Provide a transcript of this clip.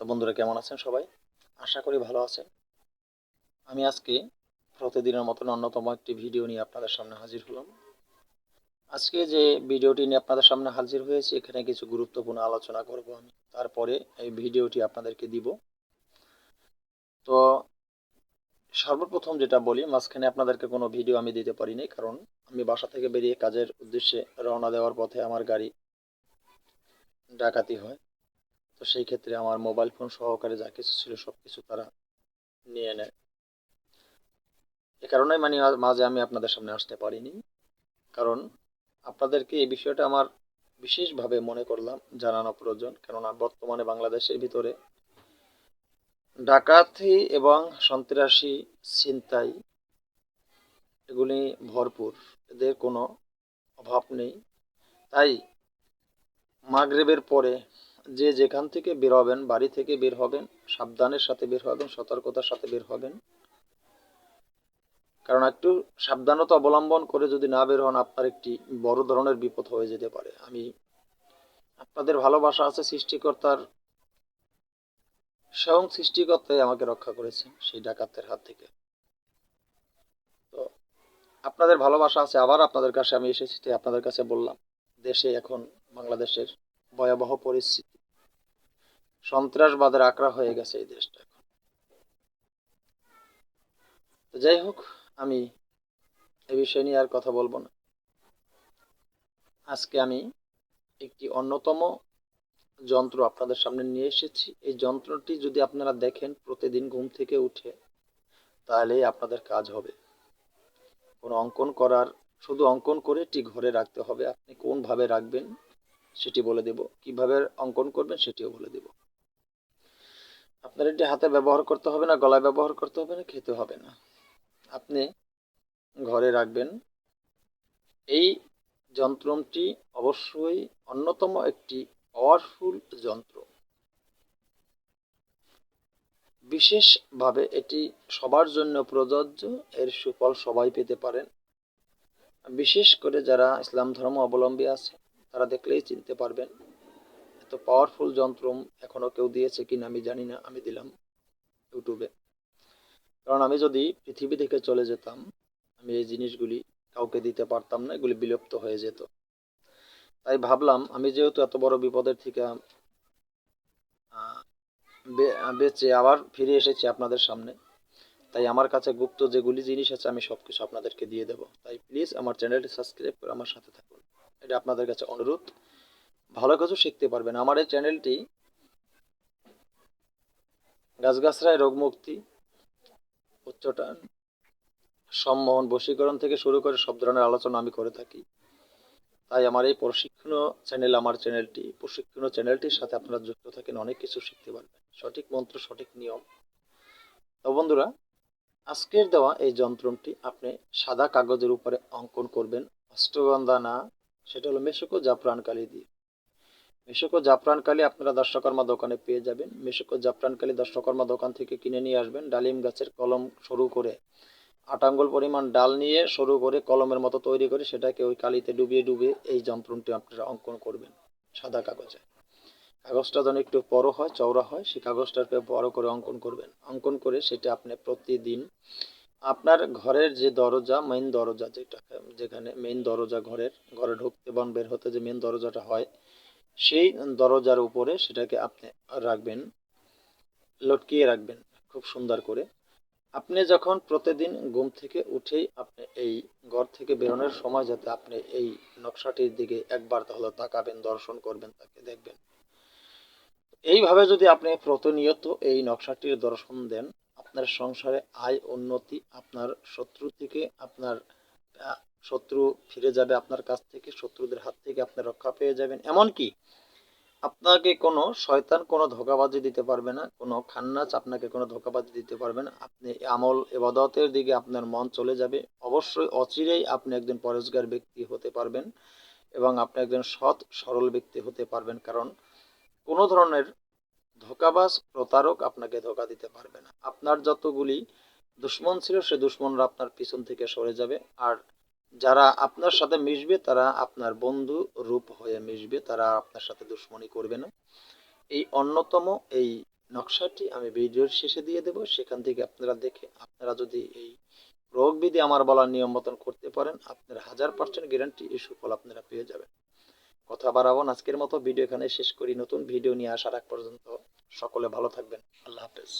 তো বন্ধুরা, কেমন আছেন সবাই? আশা করি ভালো আছেন। আমি আজকে প্রতিদিনের মতন অন্যতম একটি ভিডিও নিয়ে আপনাদের সামনে হাজির হলাম। আজকে যে ভিডিওটি নিয়ে আপনাদের সামনে হাজির হয়েছে, এখানে কিছু গুরুত্বপূর্ণ আলোচনা করব আমি। তারপরে এই ভিডিওটি আপনাদেরকে দিব। তো সর্বপ্রথম যেটা বলি, মাঝখানে আপনাদেরকে কোনো ভিডিও আমি দিতে পারিনি, কারণ আমি বাসা থেকে বেরিয়ে কাজের উদ্দেশ্যে রওনা দেওয়ার পথে আমার গাড়ি ডাকাতি হয়। তো সেই ক্ষেত্রে আমার মোবাইল ফোন সহকারে যা কিছু ছিল সব কিছু তারা নিয়ে নেয়। এ কারণে মানে মাঝে আমি আপনাদের সামনে আসতে পারিনি। কারণ আপনাদেরকে এই বিষয়টা আমার বিশেষভাবে মনে করলাম জানানো প্রয়োজন। কেননা বর্তমানে বাংলাদেশের ভিতরে ডাকাতি এবং সন্ত্রাসী ছিনতাই এগুলি ভরপুর। এদের কোনো অভাব নেই। তাই মাগরেবের পরে যে যেখান থেকে বের হবেন, বাড়ি থেকে বের হবেন, সাবধানের সাথে বের হবেন, সতর্কতার সাথে বের হবেন। কারণ একটু সাবধানতা অবলম্বন করে যদি না বের হন, আপনার একটি বড় ধরনের বিপদ হয়ে যেতে পারে। আমি আপনাদের ভালোবাসা আছে সৃষ্টিকর্তার, স্বয়ং সৃষ্টিকর্তাই আমাকে রক্ষা করেছেন সেই ডাকাতের হাত থেকে। তো আপনাদের ভালোবাসা আছে, আবার আপনাদের কাছে আমি এসেছি আপনাদের কাছে বললাম, দেশে এখন বাংলাদেশের ভয়াবহ পরিস্থিতি। সন্ত্রাসবাদের আকড়া হয়ে গেছে এই দেশটা তো যাই হোক, আমি এ বিষয় নিয়ে আর কথা বলব না। আজকে আমি একটি অন্যতম যন্ত্র আপনাদের সামনে নিয়ে এসেছি। এই যন্ত্রটি যদি আপনারা দেখেন প্রতিদিন ঘুম থেকে উঠে, তাহলেই আপনাদের কাজ হবে। কোনো অঙ্কন করার, শুধু অঙ্কন করে এটি ঘরে রাখতে হবে। আপনি কোনভাবে রাখবেন সেটি বলে দেব। কীভাবে অঙ্কন করবেন সেটিও বলে দেব। আপনার এটি হাতে ব্যবহার করতে হবে না, গলায় ব্যবহার করতে হবে না, খেতে হবে না। আপনি ঘরে রাখবেন। এই যন্ত্রটি অবশ্যই অন্যতম একটি পাওয়ারফুল যন্ত্র। বিশেষভাবে এটি সবার জন্য প্রযোজ্য, এর সুফল সবাই পেতে পারেন। বিশেষ করে যারা ইসলাম ধর্ম অবলম্বী আছে, তারা দেখলেই চিনতে পারবেন। এত পাওয়ারফুল যন্ত্র এখনও কেউ দিয়েছে কিনা আমি জানি না, আমি দিলাম ইউটিউবে কারণ আমি যদি পৃথিবী থেকে চলে যেতাম, আমি এই জিনিসগুলি কাউকে দিতে পারতাম না, এগুলি বিলুপ্ত হয়ে যেত। তাই ভাবলাম, আমি যেহেতু এত বড় বিপদের থেকে বেঁচে আবার ফিরে এসেছি আপনাদের সামনে, তাই আমার কাছে গুপ্ত যেগুলি জিনিস আছে, আমি সবকিছু আপনাদেরকে দিয়ে দেবো। তাই প্লিজ আমার চ্যানেলটি সাবস্ক্রাইব করে আমার সাথে থাকুন। এটা আপনাদের কাছে অনুরোধ। ভালো কিছু শিখতে পারবেন আমার এই চ্যানেলটি গাছগাছরায় রোগ মুক্তি উচ্চটান সম্মোহন বশীকরণ থেকে শুরু করে সব ধরনের আলোচনা আমি করে থাকি। তাই আমার এই প্রশিক্ষণ চ্যানেল, আমার চ্যানেলটি প্রশিক্ষণ চ্যানেলটির সাথে আপনারা যুক্ত থাকেন, অনেক কিছু শিখতে পারবেন। সঠিক মন্ত্র, সঠিক নিয়ম। তো বন্ধুরা, আজকের দেওয়া এই যন্ত্রটি আপনি সাদা কাগজের উপরে অঙ্কন করবেন, অষ্টগন্ধা না, সেটা হলো মেশকো জাফরান কালি দিয়ে। মেশকো জাফরান কালি আপনারা দর্শকর্মা দোকানে পেয়ে যাবেন। মেশকো জাফরান কালি দর্শকর্মা দোকান থেকে কিনে নিয়ে আসবেন। ডালিম গাছের কলম শুরু করে। আট আঙ্গুল পরিমাণ ডাল নিয়ে শুরু করে কলমের মতো তৈরি করে সেটাকে ওই কালিতে ডুবিয়ে ডুবিয়ে এই যন্ত্রটি আপনারা অঙ্কন করবেন সাদা কাগজে। কাগজটা যেন একটু বড় হয়, চওড়া হয়, সেই কাগজটাকে বড় করে অঙ্কন করবেন। অঙ্কন করে সেটা আপনি প্রতিদিন আপনার ঘরের যে দরজা মেইন দরজা যেটা, যেখানে মেইন দরজা ঘরের, ঘরে ঢুকতে এবং বের হতে যে মেইন দরজাটা হয় সেই দরজার উপরে সেটাকে আপনি রাখবেন, লটকিয়ে রাখবেন খুব সুন্দর করে। আপনি যখন প্রতিদিন ঘুম থেকে উঠেই আপনি এই ঘর থেকে বেরোনোর সময় যাতে আপনি এই নকশাটির দিকে একবার তাহলে তাকাবেন, দর্শন করবেন, তাকে দেখবেন। এইভাবে যদি আপনি প্রতিনিয়ত এই নকশাটির দর্শন দেন, আপনার সংসারে আয়, উন্নতি, আপনার শত্রু থেকে আপনার শত্রু ফিরে যাবে আপনার কাছ থেকে, শত্রুদের হাত থেকে আপনি রক্ষা পেয়ে যাবেন। এমনকি আপনাকে কোনো শয়তান কোনো ধোকাবাজি দিতে পারবে না, কোনো খান্নাচ আপনাকে কোনো ধোকাবাজি দিতে পারবে না। আপনি আমল, এবাদতের দিকে আপনার মন চলে যাবে। অবশ্যই অচিরেই আপনি একজন পরেশগার ব্যক্তি হতে পারবেন এবং আপনি একজন সৎ, সরল ব্যক্তি হতে পারবেন, কারণ কোনো ধরনের ধোকাবাজ, প্রতারক আপনাকে ধোকা দিতে পারবে না। আপনার যতগুলি দুশ্মন ছিল, সে দুশ্মনরা আপনার পিছন থেকে সরে যাবে। আর যারা আপনার সাথে মিশবে, তারা আপনার বন্ধু রূপ হয়ে মিশবে, তারা আপনার সাথে দুশ্মনী করবে না। এই অন্যতম এই নকশাটি আমি ভিডিওর শেষে দিয়ে দেব। সেখান থেকে আপনারা দেখে, আপনারা যদি এই রোগ বিধি আমার বলার নিয়ম মতন করতে পারেন, আপনারা হাজার পার্সেন্ট গ্যারান্টি এই সুফল আপনারা পেয়ে যাবেন। কথা বাড়াবো আজকের মতো ভিডিও এখানে শেষ করি। নতুন ভিডিও নিয়ে আসার আগ পর্যন্ত সকলে ভালো থাকবেন। আল্লাহ হাফেজ।